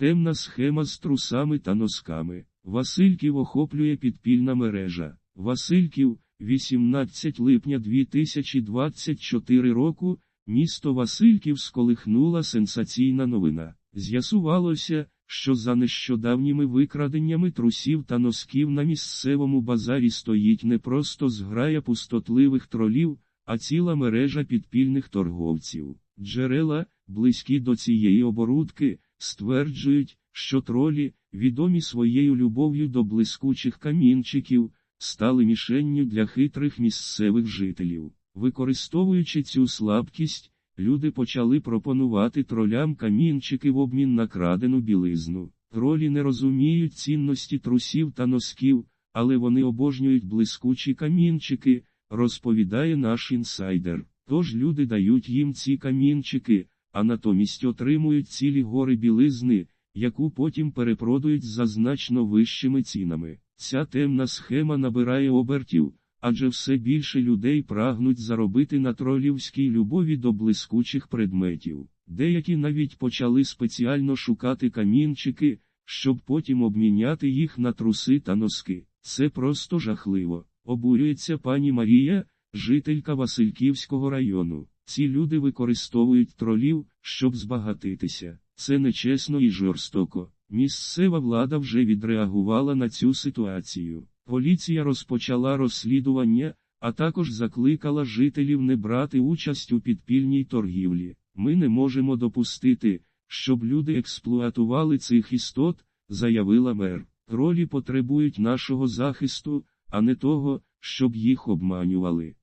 Темна схема з трусами та носками. Васильків охоплює підпільна мережа. Васильків, 18 липня 2024 року, місто Васильків сколихнула сенсаційна новина. З'ясувалося, що за нещодавніми викраденнями трусів та носків на місцевому базарі стоїть не просто зграя пустотливих тролів, а ціла мережа підпільних торговців. Джерела, близькі до цієї оборудки, стверджують, що тролі, відомі своєю любов'ю до блискучих камінчиків, стали мішенню для хитрих місцевих жителів. Використовуючи цю слабкість, люди почали пропонувати тролям камінчики в обмін на крадену білизну. Тролі не розуміють цінності трусів та носків, але вони обожнюють блискучі камінчики, розповідає наш інсайдер. Тож люди дають їм ці камінчики, а натомість отримують цілі гори білизни, яку потім перепродають за значно вищими цінами. Ця темна схема набирає обертів, адже все більше людей прагнуть заробити на тролівській любові до блискучих предметів. Деякі навіть почали спеціально шукати камінчики, щоб потім обміняти їх на труси та носки. Це просто жахливо. Обурюється пані Марія, жителька Васильківського району. Ці люди використовують тролів, щоб збагатитися. Це нечесно і жорстоко. Місцева влада вже відреагувала на цю ситуацію. Поліція розпочала розслідування, а також закликала жителів не брати участь у підпільній торгівлі. Ми не можемо допустити, щоб люди експлуатували цих істот, заявила мер. Тролі потребують нашого захисту, а не того, щоб їх обманювали.